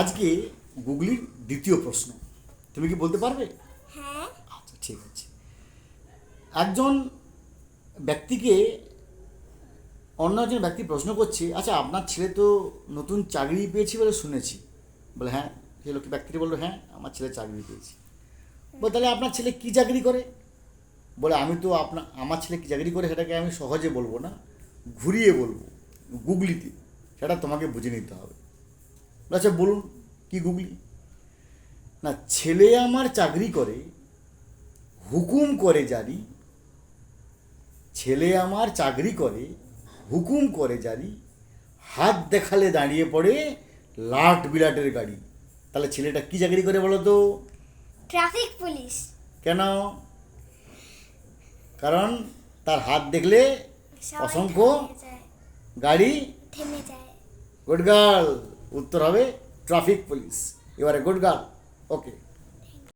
আজকে গুগলির দ্বিতীয় প্রশ্ন। তুমি কি বলতে পারবে? হ্যাঁ। আচ্ছা ঠিক আছে। একজন ব্যক্তিকে অন্য একজন ব্যক্তি প্রশ্ন করছে আচ্ছা আপনার ছেলে তো নতুন চাকরি পেয়েছি বলে শুনেছি। বলে হ্যাঁ। সে লোক ব্যক্তিটি বলল হ্যাঁ আমার ছেলে চাকরি পেয়েছি। বলে তাহলে আপনার ছেলে কী চাকরি করে? বলে আমি তো আপনার আমার ছেলে কী চাকরি করে সেটাকে আমি সহজে বলব না ঘুরিয়ে বলব গুগলিতে। সেটা তোমাকে বুঝে নিতে হবে। আচ্ছা বলুন কি গুগলি? না ছেলে আমার চাকরি করে হুকুম করে জারি ছেলে আমার চাকরি করে হুকুম করে জারি হাত দেখালে দাঁড়িয়ে পড়ে লাট বিলাটের গাড়ি। তাহলে ছেলেটা কি চাকরি করে বলো তো? Traffic police. কেন? কারণ তার হাত দেখলে অসংখ্য গাড়ি থেমে যায়। Good girl. উত্তর হবে ট্রাফিক পুলিশ। এবারে গুড গার্ল। ওকে